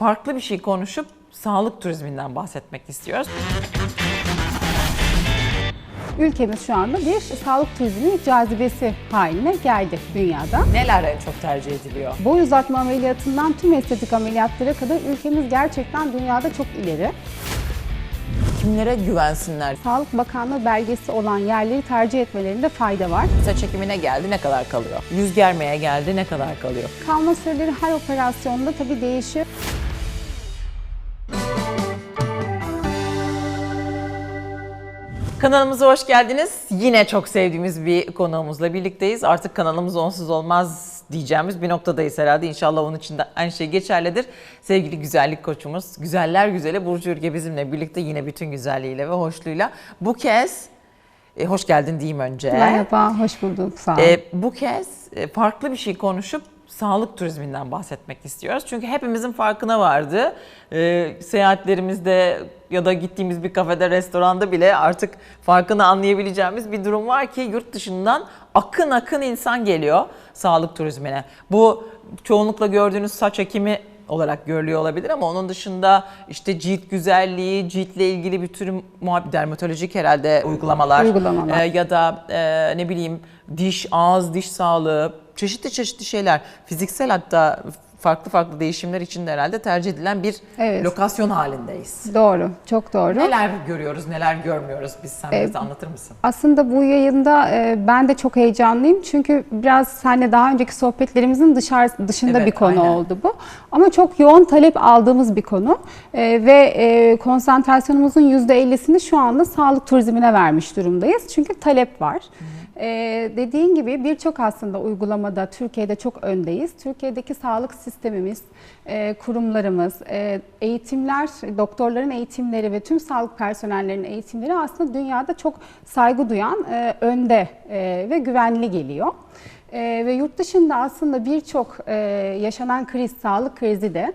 farklı bir şey konuşup sağlık turizminden bahsetmek istiyoruz. Ülkemiz şu anda bir sağlık turizmi cazibesi haline geldi dünyada. Neler en çok tercih ediliyor? Boy uzatma ameliyatından tüm estetik ameliyatlara kadar ülkemiz gerçekten dünyada çok ileri. Kimlere güvensinler? Sağlık Bakanlığı belgesi olan yerleri tercih etmelerinde fayda var. Saç ekimine geldi ne kadar kalıyor? Yüz germeye geldi ne kadar kalıyor? Kalma süreleri her operasyonda tabii değişiyor. Kanalımıza hoş geldiniz. Yine çok sevdiğimiz bir konuğumuzla birlikteyiz. Artık kanalımız onsuz olmaz diyeceğimiz bir noktadayız herhalde. İnşallah onun için de aynı şey geçerlidir. Sevgili güzellik koçumuz, güzeller güzeli Burcu Ürge bizimle birlikte yine bütün güzelliğiyle ve hoşluğuyla. Bu kez, e, hoş geldin diyeyim önce. Merhaba, hoş bulduk. Sağ olun. E, bu kez e, farklı bir şey konuşup sağlık turizminden bahsetmek istiyoruz. Çünkü hepimizin farkına vardı. E, seyahatlerimizde ya da gittiğimiz bir kafede, restoranda bile artık farkını anlayabileceğimiz bir durum var ki yurt dışından akın akın insan geliyor sağlık turizmine. Bu çoğunlukla gördüğünüz saç ekimi olarak görülüyor olabilir ama onun dışında işte cilt güzelliği, ciltle ilgili bir tür dermatolojik herhalde uygulamalar, Uygulamalar. e, ya da e, ne bileyim diş, ağız, diş sağlığı, çeşitli çeşitli şeyler, fiziksel hatta farklı farklı değişimler için de herhalde tercih edilen bir Evet. lokasyon halindeyiz. Doğru, çok doğru. Neler görüyoruz, neler görmüyoruz biz sen E, bize anlatır mısın? Aslında bu yayında e, ben de çok heyecanlıyım çünkü biraz seninle daha önceki sohbetlerimizin dışarı, dışında Evet, bir konu aynen. oldu bu. Ama çok yoğun talep aldığımız bir konu E, ve e, konsantrasyonumuzun %50'sini şu anda sağlık turizmine vermiş durumdayız. Çünkü talep var. E, dediğin gibi birçok aslında uygulamada Türkiye'de çok öndeyiz. Türkiye'deki sağlık sistemimiz, e, kurumlarımız, e, eğitimler, doktorların eğitimleri ve tüm sağlık personellerinin eğitimleri aslında dünyada çok saygı duyan, e, önde e, ve güvenli geliyor. E, ve yurt dışında aslında birçok e, yaşanan kriz, sağlık krizi de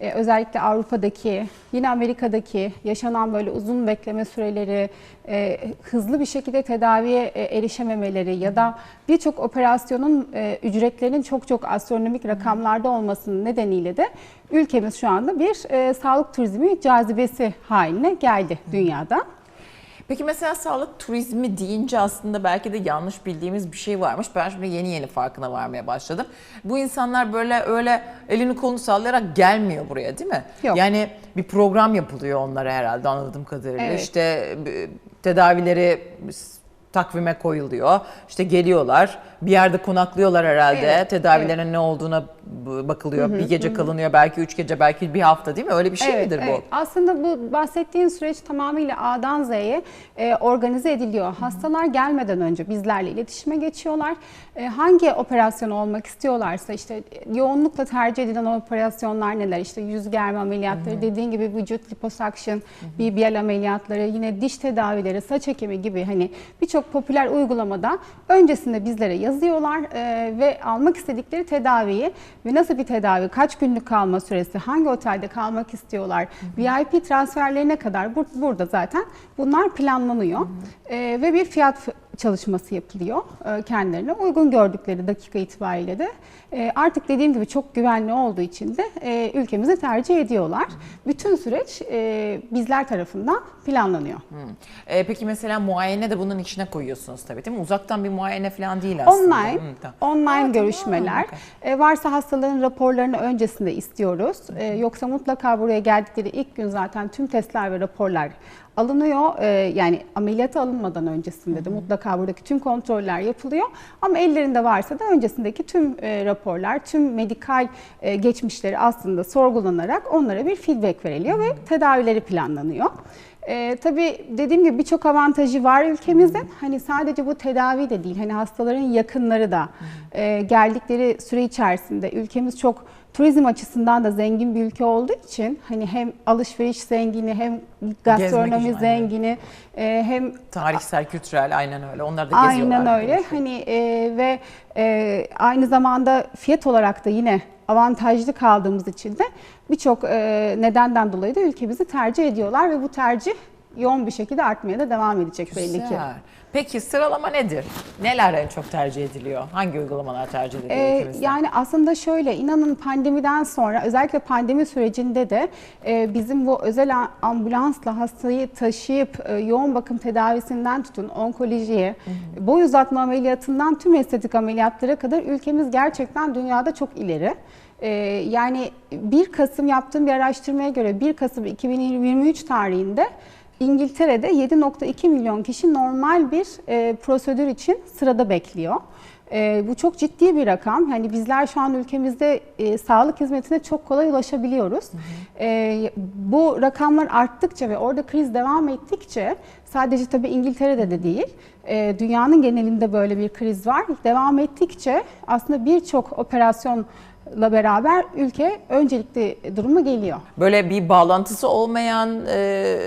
e, özellikle Avrupa'daki, yine Amerika'daki yaşanan böyle uzun bekleme süreleri, e, hızlı bir şekilde tedaviye e, erişememeleri ya da birçok operasyonun e, ücretlerinin çok çok astronomik rakamlarda olmasının nedeniyle de ülkemiz şu anda bir e, sağlık turizmi cazibesi haline geldi dünyada. Peki mesela sağlık turizmi deyince aslında belki de yanlış bildiğimiz bir şey varmış. Ben şimdi yeni yeni farkına varmaya başladım. Bu insanlar böyle öyle elini kolunu sallayarak gelmiyor buraya değil mi? Yok. Yani bir program yapılıyor onlara herhalde anladığım kadarıyla. Evet. İşte e, tedavileri takvime koyuluyor. İşte geliyorlar. Bir yerde konaklıyorlar herhalde. Evet, Tedavilerinin ne olduğuna bakılıyor. bir gece kalınıyor. Belki üç gece, belki bir hafta değil mi? Öyle bir şey midir bu? evet. Aslında bu bahsettiğin süreç tamamıyla A'dan Z'ye e, organize ediliyor. Hastalar gelmeden önce bizlerle iletişime geçiyorlar. E, hangi operasyon olmak istiyorlarsa işte yoğunlukla tercih edilen operasyonlar neler? İşte yüz germe ameliyatları, dediğin gibi vücut liposuction, BBL ameliyatları, yine diş tedavileri, saç ekimi gibi hani birçok popüler uygulamada öncesinde bizlere yazıyorlar e, ve almak istedikleri tedaviyi ve nasıl bir tedavi, kaç günlük kalma süresi, hangi otelde kalmak istiyorlar, VIP transferlerine kadar bur- burada zaten bunlar planlanıyor. E, ve bir fiyat çalışması yapılıyor e, kendilerine uygun gördükleri dakika itibariyle de e, artık dediğim gibi çok güvenli olduğu için de e, ülkemizi tercih ediyorlar. Bütün süreç bizler tarafından planlanıyor. Peki mesela muayene de bunun içine koyuyorsunuz tabii değil mi? Uzaktan bir muayene falan değil aslında. Online, Hı, tamam. online Ha, tamam, görüşmeler. E, varsa hastaların raporlarını öncesinde istiyoruz. Yoksa mutlaka buraya geldikleri ilk gün zaten tüm testler ve raporlar alınıyor. E, yani ameliyata alınmadan öncesinde de mutlaka buradaki tüm kontroller yapılıyor. Ama ellerinde varsa da öncesindeki tüm e, raporlar, tüm medikal e, geçmişleri aslında sorgulanarak onlara bir feedback veriliyor ve tedavileri planlanıyor. Ee, tabii dediğim gibi birçok avantajı var ülkemizin. Hani sadece bu tedavi de değil, hani hastaların yakınları da e, geldikleri süre içerisinde ülkemiz çok turizm açısından da zengin bir ülke olduğu için hani hem alışveriş zengini hem gastronomi zengini e, hem Tarihsel, kültürel aynen öyle. Onlar da geziyorlar. Aynen öyle. Hani e, ve e, aynı zamanda fiyat olarak da yine avantajlı kaldığımız için de birçok e, nedenden dolayı da ülkemizi tercih ediyorlar ve bu tercih yoğun bir şekilde artmaya da devam edecek belli ki. Güzel. Peki sıralama nedir? Neler en çok tercih ediliyor? Hangi uygulamalar tercih ediliyor Ee, ülkemizde? yani aslında şöyle inanın pandemiden sonra özellikle pandemi sürecinde de e, bizim bu özel ambulansla hastayı taşıyıp e, yoğun bakım tedavisinden tutun onkolojiye, boy uzatma ameliyatından tüm estetik ameliyatlara kadar ülkemiz gerçekten dünyada çok ileri. Ee, yani 1 Kasım yaptığım bir araştırmaya göre 1 Kasım 2023 tarihinde İngiltere'de 7.2 milyon kişi normal bir e, prosedür için sırada bekliyor. E, bu çok ciddi bir rakam. Yani bizler şu an ülkemizde e, sağlık hizmetine çok kolay ulaşabiliyoruz. E, bu rakamlar arttıkça ve orada kriz devam ettikçe sadece tabii İngiltere'de de değil, e, dünyanın genelinde böyle bir kriz var. Devam ettikçe aslında birçok operasyonla beraber ülke öncelikli duruma geliyor. Böyle bir bağlantısı olmayan e,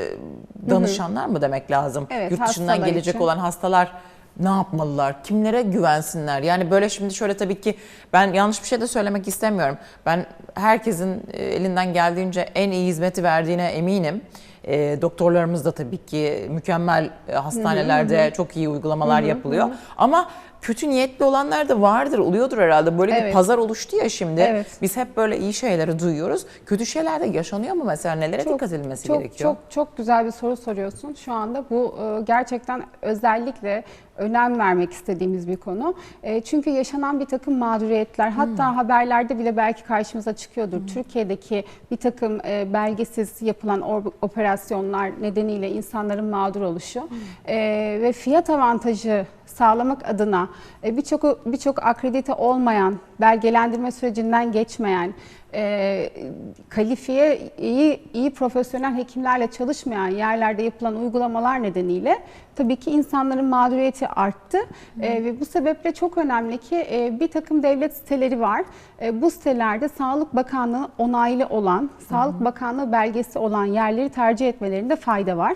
danışanlar mı demek lazım? Evet, Yurt dışından gelecek için. olan hastalar ne yapmalılar? Kimlere güvensinler? Yani böyle şimdi şöyle tabii ki ben yanlış bir şey de söylemek istemiyorum. Ben herkesin e, elinden geldiğince en iyi hizmeti verdiğine eminim. E, doktorlarımız da tabii ki mükemmel e, hastanelerde çok iyi uygulamalar yapılıyor. Ama kötü niyetli olanlar da vardır, oluyordur herhalde. Böyle bir Evet. pazar oluştu ya şimdi. Evet. Biz hep böyle iyi şeyleri duyuyoruz. Kötü şeyler de yaşanıyor mu mesela? Nelere dikkat edilmesi çok, gerekiyor? Çok çok güzel bir soru soruyorsun. Şu anda bu e, gerçekten özellikle önem vermek istediğimiz bir konu. E, Çünkü yaşanan bir takım mağduriyetler, hatta haberlerde bile belki karşımıza çıkıyordur. Türkiye'deki bir takım e, belgesiz yapılan operasyonlar nedeniyle insanların mağdur oluşu E, ve fiyat avantajı sağlamak adına e, birçok birçok akredite olmayan, belgelendirme sürecinden geçmeyen, e, kalifiye iyi iyi profesyonel hekimlerle çalışmayan yerlerde yapılan uygulamalar nedeniyle tabii ki insanların mağduriyeti arttı E, ve bu sebeple çok önemli ki e, bir takım devlet siteleri var. E, bu sitelerde Sağlık Bakanlığı onaylı olan, Sağlık Bakanlığı belgesi olan yerleri tercih etmelerinde fayda var.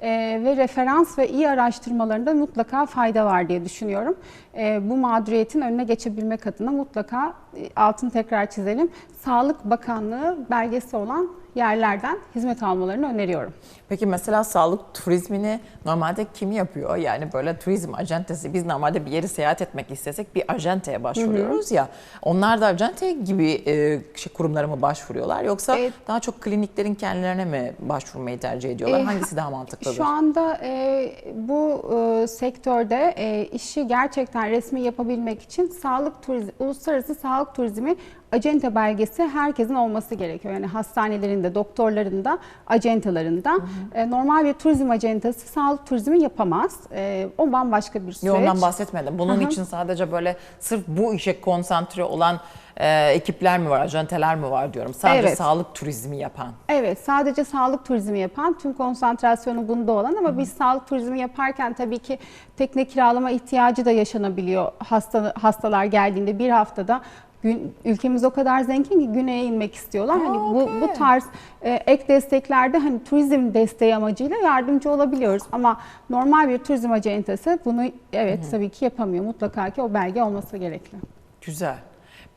E, ve referans ve iyi araştırmalarında mutlaka fayda var diye düşünüyorum. E, bu mağduriyetin önüne geçebilmek adına mutlaka e, altını tekrar çizelim. Sağlık Bakanlığı belgesi olan yerlerden hizmet almalarını öneriyorum. Peki mesela sağlık turizmini normalde kim yapıyor? Yani böyle turizm acentesi biz normalde bir yeri seyahat etmek istesek bir acenteye başvuruyoruz ya. Onlar da acente gibi e, şey, kurumlara mı başvuruyorlar yoksa Evet. daha çok kliniklerin kendilerine mi başvurmayı tercih ediyorlar? E, Hangisi daha mantıklıdır? Şu anda e, bu e, sektörde e, işi gerçekten resmi yapabilmek için sağlık turizmi, uluslararası sağlık turizmi acente belgesi herkesin olması gerekiyor. Yani hastanelerinde, doktorlarında, acentalarında. E, normal bir turizm acentası sağlık turizmi yapamaz. E, o bambaşka bir süreç. Yo, ondan bahsetmedim. Bunun Hı hı. için sadece böyle sırf bu işe konsantre olan e, ekipler mi var, acenteler mi var diyorum. Sadece Evet. sağlık turizmi yapan. Evet, sadece sağlık turizmi yapan, tüm konsantrasyonu bunda olan ama biz sağlık turizmi yaparken tabii ki tekne kiralama ihtiyacı da yaşanabiliyor hasta, hastalar geldiğinde bir haftada. Gün, ülkemiz o kadar zengin ki güneye inmek istiyorlar. hani bu okey. bu tarz e, ek desteklerde hani turizm desteği amacıyla yardımcı olabiliyoruz ama normal bir turizm acentesi bunu evet tabii ki yapamıyor. Mutlaka ki o belge olması gerekli. Güzel.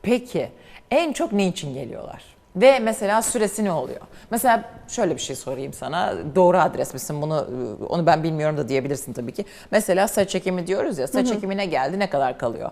Peki en çok ne için geliyorlar? Ve mesela süresi ne oluyor? Mesela şöyle bir şey sorayım sana. Doğru adres misin? Bunu onu ben bilmiyorum da diyebilirsin tabii ki. Mesela saç ekimi diyoruz ya. Saç ekimine geldi ne kadar kalıyor?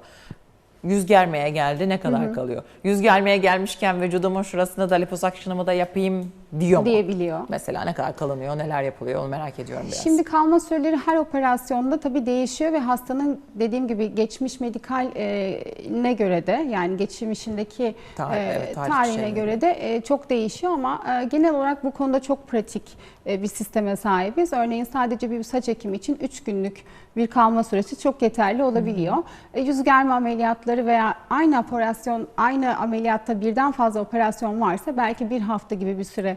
Yüz germeye geldi ne kadar kalıyor? Yüz germeye gelmişken vücudumun şurasında da liposakşınımı da yapayım diyor mu? Diyebiliyor. Mesela ne kadar kalınıyor, neler yapılıyor onu merak ediyorum biraz. Şimdi kalma süreleri her operasyonda tabii değişiyor ve hastanın dediğim gibi geçmiş medikal e, ne göre de yani geçmişindeki Tarih- e, evet, tarih tarihine şeyleri. göre de e, çok değişiyor ama e, genel olarak bu konuda çok pratik bir sisteme sahibiz. Örneğin sadece bir saç ekimi için 3 günlük bir kalma süresi çok yeterli olabiliyor. E, yüz germe ameliyatları veya aynı operasyon, aynı ameliyatta birden fazla operasyon varsa belki bir hafta gibi bir süre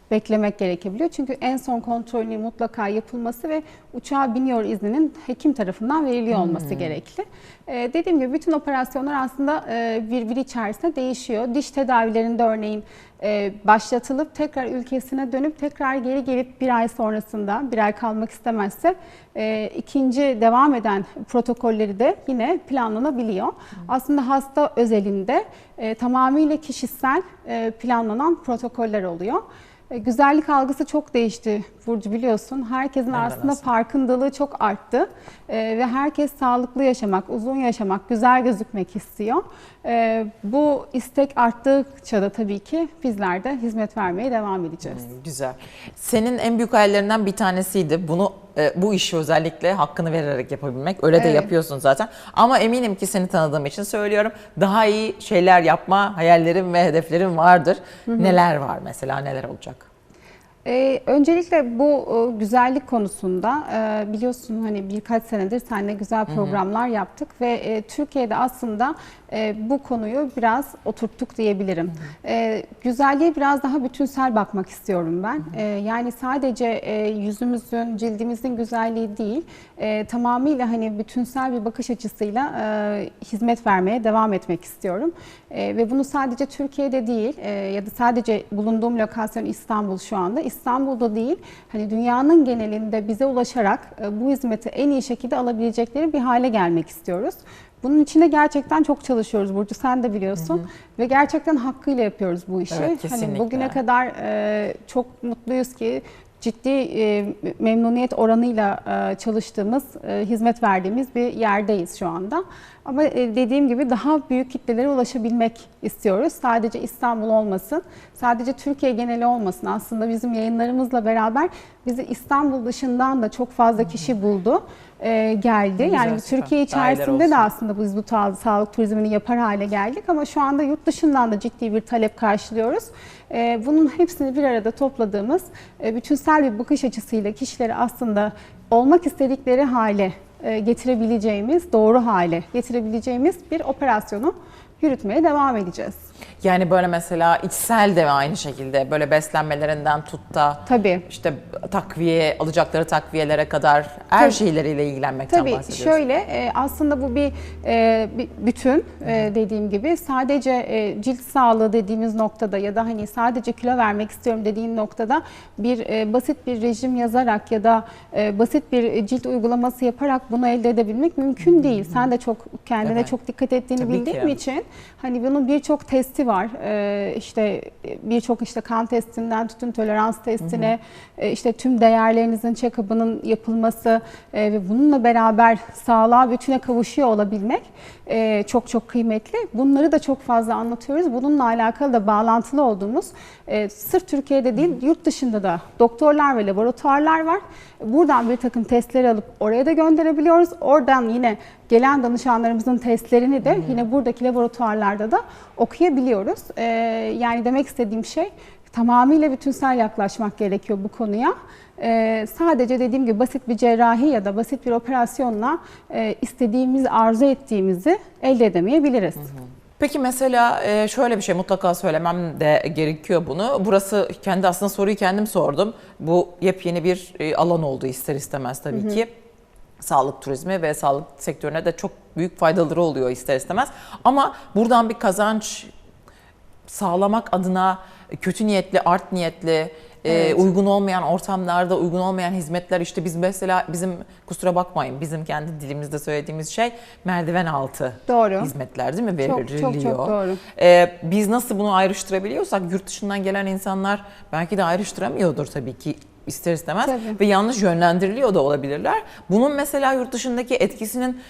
beklemek gerekebiliyor. Çünkü en son kontrolünün mutlaka yapılması ve uçağa biniyor izninin hekim tarafından veriliyor olması gerekli. Ee, dediğim gibi bütün operasyonlar aslında e, birbiri içerisinde değişiyor. Diş tedavilerinde örneğin e, başlatılıp tekrar ülkesine dönüp tekrar geri gelip bir ay sonrasında bir ay kalmak istemezse e, ikinci devam eden protokolleri de yine planlanabiliyor. Aslında hasta özelinde e, tamamıyla kişisel e, planlanan protokoller oluyor. E, Güzellik algısı çok değişti Burcu biliyorsun. Herkesin de aslında nasıl? farkındalığı çok arttı. E, ve herkes sağlıklı yaşamak, uzun yaşamak, güzel gözükmek istiyor. E, bu istek arttıkça da tabii ki bizler de hizmet vermeye devam edeceğiz. Hmm, Güzel. Senin en büyük hayallerinden bir tanesiydi. Bunu e, bu işi özellikle hakkını vererek yapabilmek. Öyle de Evet. yapıyorsun zaten. Ama eminim ki seni tanıdığım için söylüyorum. Daha iyi şeyler yapma hayallerim ve hedeflerim vardır. Neler var mesela? Neler olacak? Ee, öncelikle bu e, güzellik konusunda e, biliyorsun hani birkaç senedir seninle güzel programlar yaptık ve e, Türkiye'de aslında e, bu konuyu biraz oturttuk diyebilirim. E, güzelliğe biraz daha bütünsel bakmak istiyorum ben. E, yani sadece e, yüzümüzün, cildimizin güzelliği değil, e, tamamıyla hani bütünsel bir bakış açısıyla e, hizmet vermeye devam etmek istiyorum. E, ve bunu sadece Türkiye'de değil e, ya da sadece bulunduğum lokasyon İstanbul şu anda. İstanbul'da değil, hani dünyanın genelinde bize ulaşarak e, bu hizmeti en iyi şekilde alabilecekleri bir hale gelmek istiyoruz. Bunun için de gerçekten çok çalışıyoruz Burcu, sen de biliyorsun. Ve gerçekten hakkıyla yapıyoruz bu işi. Evet, kesinlikle. hani bugüne kadar e, çok mutluyuz ki ciddi e, memnuniyet oranıyla e, çalıştığımız, e, hizmet verdiğimiz bir yerdeyiz şu anda. Ama e, dediğim gibi daha büyük kitlelere ulaşabilmek istiyoruz. Sadece İstanbul olmasın, sadece Türkiye geneli olmasın. Aslında bizim yayınlarımızla beraber bizi İstanbul dışından da çok fazla kişi buldu, e, geldi. güzel, yani süper. Türkiye içerisinde de aslında biz bu sağlık turizmini yapar hale geldik ama şu anda yurt dışından da ciddi bir talep karşılıyoruz. Ee, Bunun hepsini bir arada topladığımız e, bütünsel bir bakış açısıyla kişileri aslında olmak istedikleri hale e, getirebileceğimiz, doğru hale getirebileceğimiz bir operasyonu yürütmeye devam edeceğiz. Yani böyle mesela içsel de aynı şekilde böyle beslenmelerinden tut da Tabii. işte takviye, alacakları takviyelere kadar her Tabii. şeyleriyle ilgilenmekten Tabii bahsediyorsun. şöyle e, aslında bu bir, e, bir bütün e, dediğim gibi sadece e, cilt sağlığı dediğimiz noktada ya da hani sadece kilo vermek istiyorum dediğin noktada bir e, basit bir rejim yazarak ya da e, basit bir cilt uygulaması yaparak bunu elde edebilmek mümkün değil. Sen de çok kendine Evet. çok dikkat ettiğini Tabii bildiğim ki. için hani bunun birçok testi var. E, işte birçok işte kan testinden tutun tolerans testine e, işte tüm değerlerinizin check-up'ının yapılması e, ve bununla beraber sağlığa bütüne kavuşuyor olabilmek e, çok çok kıymetli. Bunları da çok fazla anlatıyoruz. Bununla alakalı da bağlantılı olduğumuz e, sırf Türkiye'de değil yurt dışında da doktorlar ve laboratuvarlar var. Buradan bir takım testleri alıp oraya da gönderebiliyoruz. Oradan yine gelen danışanlarımızın testlerini de yine buradaki laboratuvarlarda da okuyabiliyoruz. E, yani demek istediğim şey tamamıyla bütünsel yaklaşmak gerekiyor bu konuya. Ee, sadece dediğim gibi basit bir cerrahi ya da basit bir operasyonla e, istediğimiz, arzu ettiğimizi elde edemeyebiliriz. Peki mesela e, şöyle bir şey mutlaka söylemem de gerekiyor bunu. Burası kendi aslında soruyu kendim sordum. Bu yepyeni bir e, alan oldu ister istemez tabii ki. Sağlık turizmi ve sağlık sektörüne de çok büyük faydaları oluyor ister istemez. Ama buradan bir kazanç sağlamak adına kötü niyetli, art niyetli, e, Evet. uygun olmayan ortamlarda uygun olmayan hizmetler işte biz mesela bizim kusura bakmayın bizim kendi dilimizde söylediğimiz şey merdiven altı Doğru. hizmetler değil mi Çok, veriliyor? çok, çok doğru. Ee, biz nasıl bunu ayrıştırabiliyorsak yurt dışından gelen insanlar belki de ayrıştıramıyordur tabii ki ister istemez Tabii. ve yanlış yönlendiriliyor da olabilirler. Bunun mesela yurt dışındaki etkisinin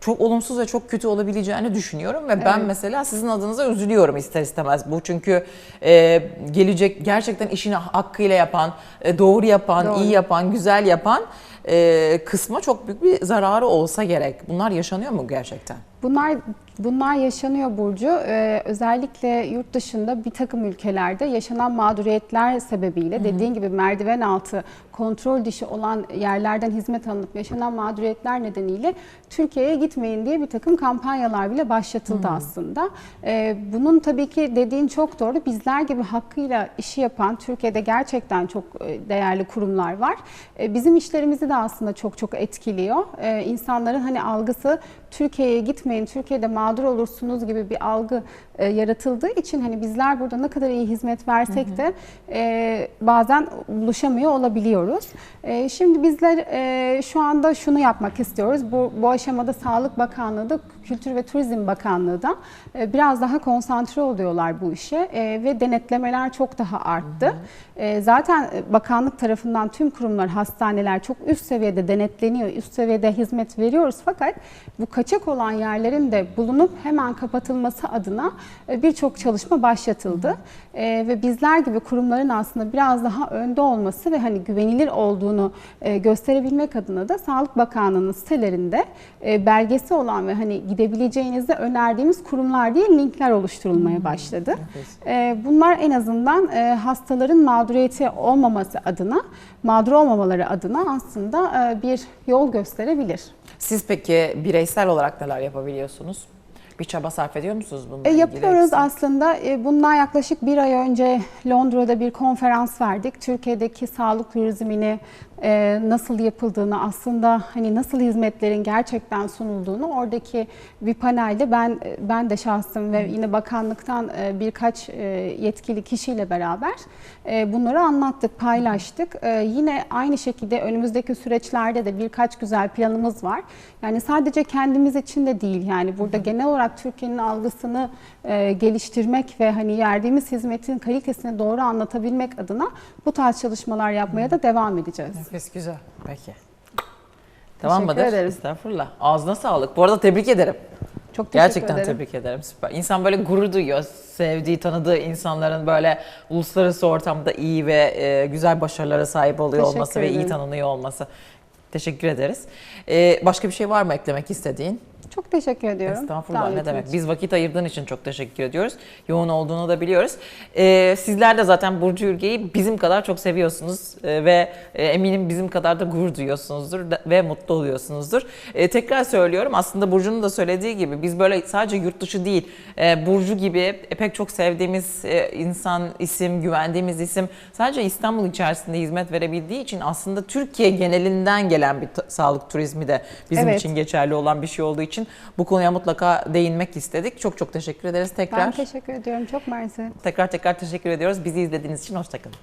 çok olumsuz ve çok kötü olabileceğini düşünüyorum ve ben Evet. mesela sizin adınıza üzülüyorum ister istemez. Bu çünkü e, gelecek gerçekten işini hakkıyla yapan, e, doğru yapan, Doğru. iyi yapan, güzel yapan e, kısma çok büyük bir zararı olsa gerek. Bunlar yaşanıyor mu gerçekten? Bunlar bunlar yaşanıyor Burcu. Ee, özellikle yurt dışında bir takım ülkelerde yaşanan mağduriyetler sebebiyle dediğin gibi merdiven altı kontrol dışı olan yerlerden hizmet alınıp yaşanan mağduriyetler nedeniyle Türkiye'ye gitmeyin diye bir takım kampanyalar bile başlatıldı aslında. Ee, bunun tabii ki dediğin çok doğru. Bizler gibi hakkıyla işi yapan Türkiye'de gerçekten çok e, değerli kurumlar var. E, Bizim işlerimizi de aslında çok çok etkiliyor. Ee, İnsanların hani algısı Türkiye'ye gitmeyin, Türkiye'de mağdur olursunuz gibi bir algı e, yaratıldığı için hani bizler burada ne kadar iyi hizmet versek de e, bazen buluşamıyor olabiliyoruz. E, şimdi bizler e, şu anda şunu yapmak istiyoruz. Bu, bu aşamada Sağlık Bakanlığı da Kültür ve Turizm Bakanlığı da e, biraz daha konsantre oluyorlar bu işe e, ve denetlemeler çok daha arttı. E, zaten e, bakanlık tarafından tüm kurumlar, hastaneler çok üst seviyede denetleniyor, üst seviyede hizmet veriyoruz fakat bu kaçak olan yerlerin de bulunup hemen kapatılması adına birçok çalışma başlatıldı. E, ve bizler gibi kurumların aslında biraz daha önde olması ve hani güvenilir olduğunu gösterebilmek adına da Sağlık Bakanlığı'nın sitelerinde belgesi olan ve hani gidebileceğinizde önerdiğimiz kurumlar diye linkler oluşturulmaya başladı. E, bunlar en azından e, hastaların mağduriyeti olmaması adına, mağdur olmamaları adına aslında e, bir yol gösterebilir. Siz peki bireysel olarak neler yapabiliyorsunuz? Bir çaba sarf ediyor musunuz bununla E, ilgili? yapıyoruz aslında. E, bundan yaklaşık bir ay önce Londra'da bir konferans verdik. Türkiye'deki sağlık turizmini e, nasıl yapıldığını, aslında hani nasıl hizmetlerin gerçekten sunulduğunu oradaki bir panelde ben ben de şahsım ve yine bakanlıktan e, birkaç e, yetkili kişiyle beraber e, bunları anlattık, paylaştık. E, yine aynı şekilde önümüzdeki süreçlerde de birkaç güzel planımız var. Yani sadece kendimiz için de değil yani burada genel olarak Türkiye'nin algısını e, geliştirmek ve hani verdiğimiz hizmetin kalitesini doğru anlatabilmek adına bu tarz çalışmalar yapmaya da devam edeceğiz. Nefes güzel. Peki. Tamam Teşekkür mıdır? Estağfurullah. Ağzına sağlık. Bu arada tebrik ederim. Çok teşekkür Gerçekten ederim. tebrik ederim. Süper. İnsan böyle gurur duyuyor. Sevdiği, tanıdığı insanların böyle uluslararası ortamda iyi ve e, güzel başarılara sahip oluyor Teşekkür olması ve iyi ederim. tanınıyor olması. Teşekkür ederiz. E, başka bir şey var mı eklemek istediğin? Çok teşekkür ediyorum. Estağfurullah ne davetin demek. için. Biz vakit ayırdığın için çok teşekkür ediyoruz. Yoğun olduğunu da biliyoruz. Ee, sizler de zaten Burcu Ürge'yi bizim kadar çok seviyorsunuz Ee, ve e, eminim bizim kadar da gurur duyuyorsunuzdur ve mutlu oluyorsunuzdur. Ee, tekrar söylüyorum aslında Burcu'nun da söylediği gibi biz böyle sadece yurt dışı değil e, Burcu gibi pek çok sevdiğimiz e, insan, isim, güvendiğimiz isim sadece İstanbul içerisinde hizmet verebildiği için aslında Türkiye genelinden gelen bir sağlık turizmi de bizim Evet. için geçerli olan bir şey olduğu için bu konuya mutlaka değinmek istedik. Çok çok teşekkür ederiz tekrar. Ben teşekkür ediyorum. Çok mersi. tekrar tekrar teşekkür ediyoruz. Bizi izlediğiniz için hoşçakalın.